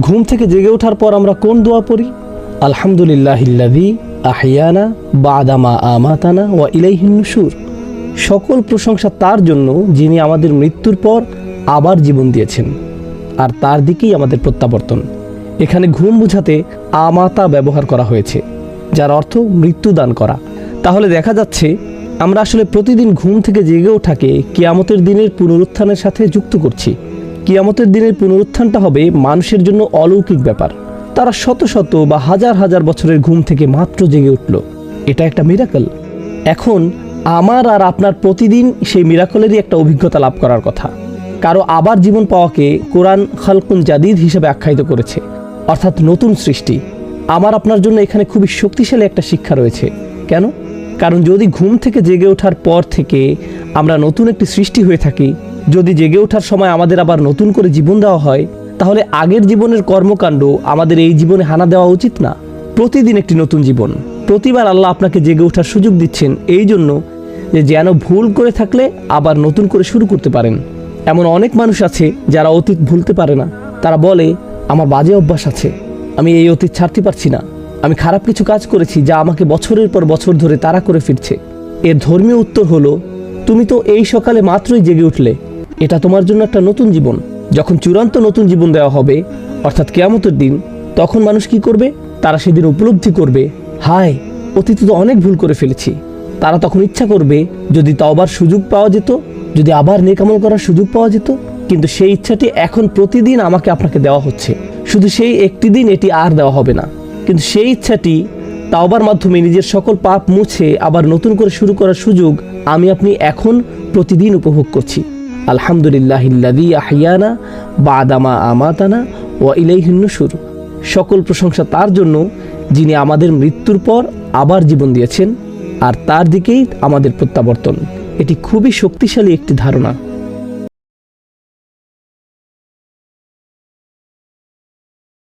ঘুম থেকে জেগে ওঠার পর আমরা কোন দোয়া পড়ি? আলহামদুলিল্লাহিল্লাদি আহিয়ানা বাদামা আমাতানা ওয়া ইলাইহিন নুশুর। সকল প্রশংসা তার জন্য যিনি আমাদের মৃত্যুর পর আবার জীবন দিয়েছেন, আর তার দিকেই আমাদের প্রত্যাবর্তন। এখানে ঘুম বুঝাতে আমাতা ব্যবহার করা হয়েছে, যার অর্থ মৃত্যু দান করা। তাহলে দেখা যাচ্ছে, আমরা আসলে প্রতিদিন ঘুম থেকে জেগে ওঠাকে কেয়ামতের দিনের পুনরুত্থানের সাথে যুক্ত করছি। কিয়ামতের দিনের পুনরুত্থানটা হবে মানুষের জন্য অলৌকিক ব্যাপার। তারা শত শত বা হাজার হাজার বছরের ঘুম থেকে মাত্র জেগে উঠল। এটা একটা মিরাকল এখন আমার আর আপনার প্রতিদিন সেই মিরাকলেরই একটা অভিজ্ঞতা লাভ করার কথা। কারও আবার জীবন পাওয়াকে কোরআন খালকুন জাদিদ হিসেবে আখ্যায়িত করেছে। অর্থাৎ নতুন সৃষ্টি। আমার আপনার জন্য এখানে খুবই শক্তিশালী একটা শিক্ষা রয়েছে। কেন? কারণ যদি ঘুম থেকে জেগে ওঠার পর থেকে আমরা নতুন একটি সৃষ্টি হয়ে থাকি যদি জেগে ওঠার সময় আমাদের আবার নতুন করে জীবন দেওয়া হয়, তাহলে আগের জীবনের কর্মকাণ্ড আমাদের এই জীবনে হানা দেওয়া উচিত না। প্রতিদিন একটি নতুন জীবন। প্রতিবার আল্লাহ আপনাকে জেগে ওঠার সুযোগ দিচ্ছেন এই জন্য যে যেন ভুল করে থাকলে আবার নতুন করে শুরু করতে পারেন। এমন অনেক মানুষ আছে যারা অতীত ভুলতে পারে না। তারা বলে, আমার বাজে অভ্যাস আছে। আমি এই অতীত ছাড়তে পারছি না। আমি খারাপ কিছু কাজ করেছি যা আমাকে বছরের পর বছর ধরে তারা করে ফিরছে। এর ধর্মীয় উত্তর হলো, তুমি তো এই সকালে মাত্রই জেগে উঠলে। এটা তোমার জন্য একটা নতুন জীবন। যখন চূড়ান্ত নতুন জীবন দেওয়া হবে, অর্থাৎ কেয়ামতের দিন, তখন মানুষ কি করবে? তারা সেদিন উপলব্ধি করবে, হায়, অতীতে তো অনেক ভুল করে ফেলেছি। তারা তখন ইচ্ছা করবে, যদি তাওবার সুযোগ পাওয়া যেত, যদি আবার নেকামল করার সুযোগ পাওয়া যেত, কিন্তু সেই ইচ্ছাটি এখন প্রতিদিন আমাকে আপনাকে দেওয়া হচ্ছে। শুধু সেই একটি দিন এটি আর দেওয়া হবে না। কিন্তু সেই ইচ্ছাটি তাওবার মাধ্যমে নিজের সকল পাপ মুছে আবার নতুন করে শুরু করার সুযোগ আমি আপনি এখন প্রতিদিন উপভোগ করছি। আলহামদুলিল্লাহিল্লাদি আহিয়ানা আমাতানা ও সকল প্রশংসা তার জন্য, যিনি আমাদের মৃত্যুর পর আবার জীবন দিয়েছেন, আর তার দিকেই আমাদের প্রত্যাবর্তন। এটি খুবই শক্তিশালী একটি ধারণা।